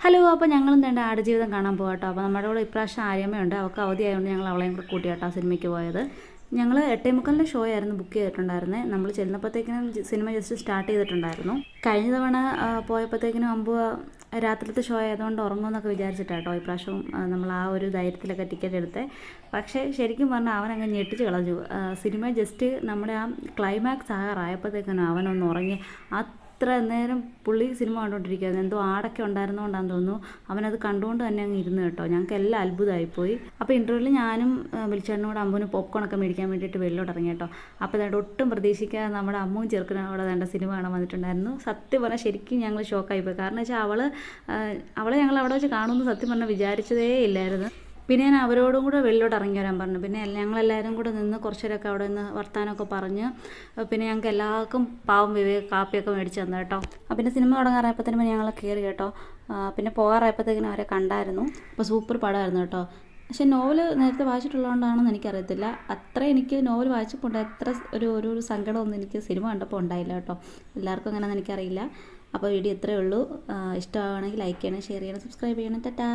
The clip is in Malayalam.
ഹലോ അപ്പോൾ ഞങ്ങളും വേണ്ട ആടുജീവിതം കാണാൻ പോകാം കേട്ടോ അപ്പോൾ നമ്മുടെ കൂടെ ഇപ്രാവശ്യം ആര്യമ്മയുണ്ട്. അവൾക്ക് അവധി ആയതുകൊണ്ട് ഞങ്ങൾ അവളെയും കൂടെ കൂട്ടിയാട്ടോ സിനിമയ്ക്ക് പോയത്. ഞങ്ങൾ എട്ടേ മുക്കാലിന്റെ ഷോ ആയിരുന്നു ബുക്ക് ചെയ്തിട്ടുണ്ടായിരുന്നത് നമ്മൾ ചെന്നപ്പോഴത്തേക്കിനും സിനിമ ജസ്റ്റ് സ്റ്റാർട്ട് ചെയ്തിട്ടുണ്ടായിരുന്നു. കഴിഞ്ഞ തവണ ആ, പോയപ്പോഴത്തേക്കിനും അമ്പു രാത്രിത്തെ ഷോ ആയതുകൊണ്ട് ഉറങ്ങുമെന്നൊക്കെ വിചാരിച്ചിട്ടാട്ടോ ഇപ്രാവശ്യം നമ്മൾ ആ ഒരു ധൈര്യത്തിലൊക്കെ ടിക്കറ്റ് എടുത്തേ. പക്ഷേ ശരിക്കും പറഞ്ഞാൽ അവൻ ഞെട്ടിച്ച് കളഞ്ഞു. സിനിമ ജസ്റ്റ് നമ്മുടെ ആ ക്ലൈമാക്സ് ആകാറായപ്പോഴത്തേക്കിനും അവനൊന്ന് ഉറങ്ങി. അത്ര നേരം പുള്ളി സിനിമ കണ്ടുകൊണ്ടിരിക്കുകയായിരുന്നു എന്തോ ആടൊക്കെ ഉണ്ടായിരുന്നുകൊണ്ടാന്ന് തോന്നുന്നു. അവനത് കണ്ടുകൊണ്ട് തന്നെ അങ്ങ് ഇരുന്ന് കേട്ടോ. ഞങ്ങൾക്ക് എല്ലാം അത്ഭുതമായിപ്പോയി അപ്പോൾ ഇന്റർവ്യൂവിൽ ഞാനും വിളിച്ചേട്ടനോട് അമ്മുവിന് പോപ്കോണൊക്കെ മേടിക്കാൻ വേണ്ടിയിട്ട് വെളിയിലോട്ട് ഇറങ്ങി കേട്ടോ. അപ്പോൾ അതുകൊണ്ട് ഒട്ടും പ്രതീക്ഷിക്കാതെ നമ്മുടെ അമ്മുവും ചെറുക്കനും അവിടെ വേണ്ട സിനിമ കാണാൻ വന്നിട്ടുണ്ടായിരുന്നു. സത്യം പറഞ്ഞാൽ ശരിക്കും ഞങ്ങൾ ഷോക്കായിപ്പോയി കാരണം വെച്ചാൽ അവൾ അവളെ ഞങ്ങൾ അവിടെ വെച്ച് കാണുമെന്ന് സത്യം പറഞ്ഞാൽ വിചാരിച്ചതേ ഇല്ലായിരുന്നു. പിന്നെ ഞാൻ അവരോടും കൂടെ വെളിയിലോട്ട് ഇറങ്ങി വരാൻ പറഞ്ഞു. പിന്നെ ഞങ്ങളെല്ലാവരും കൂടെ നിന്ന് കുറച്ചേരൊക്കെ അവിടെ നിന്ന് വർത്താനമൊക്കെ പറഞ്ഞ് പിന്നെ ഞങ്ങൾക്ക് എല്ലാവർക്കും പാവം വിവേക് കാപ്പിയൊക്കെ മേടിച്ച് തന്നു കേട്ടോ. ആ, പിന്നെ സിനിമ തുടങ്ങാറായപ്പോഴത്തേനും ഞങ്ങൾ കയറി കേട്ടോ. പിന്നെ പോകാറായപ്പോഴത്തേക്കിനും അവരെ കണ്ടായിരുന്നു. അപ്പോൾ സൂപ്പർ പടമായിരുന്നു കേട്ടോ. പക്ഷെ നോവൽ നേരത്തെ വായിച്ചിട്ടുള്ളതുകൊണ്ടാണെന്ന് എനിക്കറിയത്തില്ല. അത്ര എനിക്ക് നോവൽ വായിച്ചപ്പോൾ എത്ര ഒരു ഒരു സങ്കടമൊന്നും എനിക്ക് സിനിമ കണ്ടപ്പോൾ ഉണ്ടായില്ല കേട്ടോ. എല്ലാവർക്കും അങ്ങനെയൊന്നും എനിക്കറിയില്ല. അപ്പോൾ വീഡിയോ ഇത്രയേ ഉള്ളൂ. ഇഷ്ടമാണെങ്കിൽ ലൈക്ക് ചെയ്യണം ഷെയർ ചെയ്യണം സബ്സ്ക്രൈബ് ചെയ്യണം. ടാറ്റാ.